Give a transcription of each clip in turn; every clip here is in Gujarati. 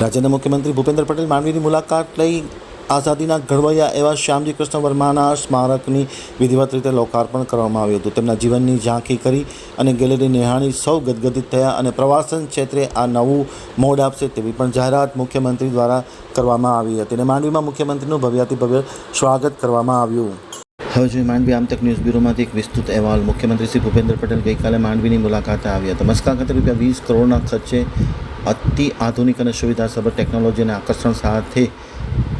રાજ્યના મુખ્યમંત્રી ભૂપેન્દ્ર પટેલ માંડવીની મુલાકાત લઈ આઝાદીના ઘડવૈયા એવા શ્યામજી કૃષ્ણ વર્માના સ્મારકની વિધિવત રીતે લોકાર્પણ કરવામાં આવ્યું હતું. તેમના જીવનની ઝાંખી કરી અને ગેલેરી નિહાળી સૌ ગદગદિત થયા અને પ્રવાસન ક્ષેત્રે આ નવું મોડ આપશે તેવી પણ જાહેરાત મુખ્યમંત્રી દ્વારા કરવામાં આવી હતી અને માંડવીમાં મુખ્યમંત્રીનું ભવ્યાતિ ભવ્ય સ્વાગત કરવામાં આવ્યું. હવે જોઈએ માંડવી આમતક ન્યૂઝ બ્યુરોમાંથી એક વિસ્તૃત અહેવાલ. મુખ્યમંત્રી શ્રી ભૂપેન્દ્ર પટેલ ગઈકાલે માંડવીની મુલાકાતે આવ્યા હતા. મસ્કા ખાતે રૂપિયા વીસ કરોડના ખર્ચે અતિ આધુનિક અને સુવિધાસભર ટેકનોલોજી અને આકર્ષણ સાથે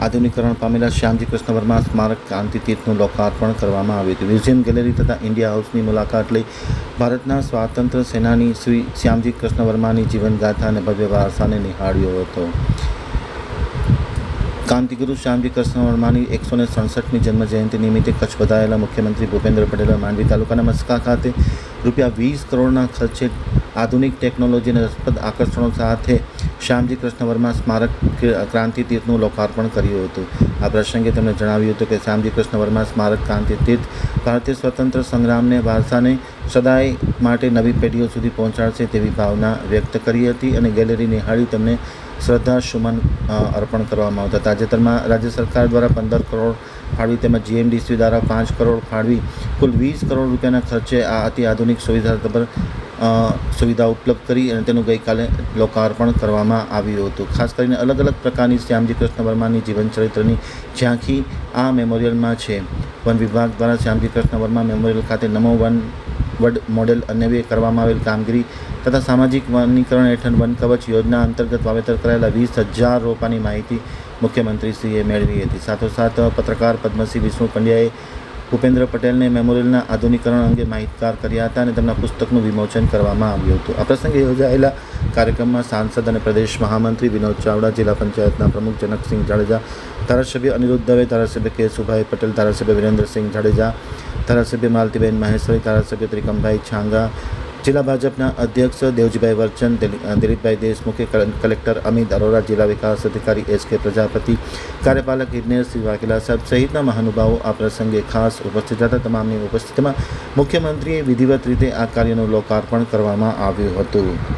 આધુનિકરણ પામેલા શ્યામજી કૃષ્ણ વર્મા સ્મારક ક્રાંતિ તીર્થનું લોકાર્પણ કરવામાં આવ્યું હતું. મ્યુઝિયમ ગેલેરી તથા ઇન્ડિયા હાઉસની મુલાકાત લઈ ભારતના સ્વાતંત્ર્ય સેનાની શ્રી શ્યામજી કૃષ્ણ વર્માની જીવનગાથા અને ભવ્ય વારસાને નિહાળ્યો હતો. કાંતિગુરુ શ્યામજી કૃષ્ણ વર્માની એકસો ને સડસઠમી જન્મજયંતિ નિમિત્તે કચ્છ વધાયેલા મુખ્યમંત્રી ભૂપેન્દ્ર પટેલે, માંડવી તાલુકાના મસ્કા ખાતે રૂપિયા વીસ કરોડના ખર્ચે આધુનિક ટેકનોલોજી અને રસપ્રદ આકર્ષણો સાથે શ્યામજી કૃષ્ણ વર્મા સ્મારક ક્રાંતિ તીર્થનું લોકાર્પણ કર્યું હતું. આ પ્રસંગે તેમણે જણાવ્યું હતું કે શ્યામજી કૃષ્ણ વર્મા સ્મારક ક્રાંતિ તીર્થ ભારતીય સ્વતંત્ર સંગ્રામને વારસાને સદાય માટે નવી પેઢીઓ સુધી પહોંચાડશે તેવી ભાવના વ્યક્ત કરી હતી અને ગેલેરી નિહાળી તેમને શ્રદ્ધા સુમન અર્પણ કરવામાં આવતા. તાજેતરમાં રાજ્ય સરકાર દ્વારા પંદર કરોડ ફાળવી તેમજ જીએમડીસી દ્વારા પાંચ કરોડ ફાળવી કુલ વીસ કરોડ રૂપિયાના ખર્ચે આ અતિ આધુનિક સુવિધા પર સુવિધા ઉપલબ્ધ કરી અને તેનું ગઈકાલે લોકાર્પણ કરવામાં આવ્યું હતું. ખાસ કરીને અલગ અલગ પ્રકારની શ્યામજી કૃષ્ણ વર્માની જીવન ચરિત્રની ઝાંખી આ મેમોરિયલમાં છે. વન વિભાગ દ્વારા શ્યામજી કૃષ્ણ વર્મા મેમોરિયલ ખાતે નમો વન વડ મોડેલ અન્વયે કરવામાં આવેલ કામગીરી તથા સામાજિક વનીકરણ હેઠળ વન કવચ યોજના અંતર્ગત વાવેતર કરાયેલા વીસ હજાર રોપાની માહિતી મુખ્યમંત્રીશ્રીએ મેળવી હતી. સાથોસાથ પત્રકાર પદ્મસિંહ વિષ્ણુ પંડ્યાએ ભૂપેન્દ્ર પટેલને મેમોરિયલના આધુનિકરણ અંગે માહિતગાર કર્યા હતા અને તેમના પુસ્તકનું વિમોચન કરવામાં આવ્યું હતું. આ પ્રસંગે યોજાયેલા કાર્યક્રમમાં સાંસદ અને પ્રદેશ મહામંત્રી વિનોદ ચાવડા, જિલ્લા પંચાયતના પ્રમુખ જનકસિંહ જાડેજા, ધારાસભ્ય અનિરુદ્ધ દવે, ધારાસભ્ય કેશુભાઈ પટેલ, ધારાસભ્ય વિરેન્દ્રસિંહ જાડેજા, ધારાસભ્ય માલતીબેન મહેશ્વરી, ધારાસભ્ય ત્રિકમભાઈ છાંગા જિલ્લા ભાજપના અધ્યક્ષ દેવજીભાઈ વર્ચન દિલી- દિલીપભાઈ દેશમુખે કલેક્ટર અમિત અરોરા, જિલ્લા વિકાસ અધિકારી એસ કે પ્રજાપતિ, કાર્યપાલક ઇજનેરસિંહ વાઘેલા સાહેબ સહિતના મહાનુભાવો આ પ્રસંગે ખાસ ઉપસ્થિત હતા. તમામની ઉપસ્થિતિમાં મુખ્યમંત્રીએ વિધિવત રીતે આ કાર્યનું લોકાર્પણ કરવામાં આવ્યું હતું.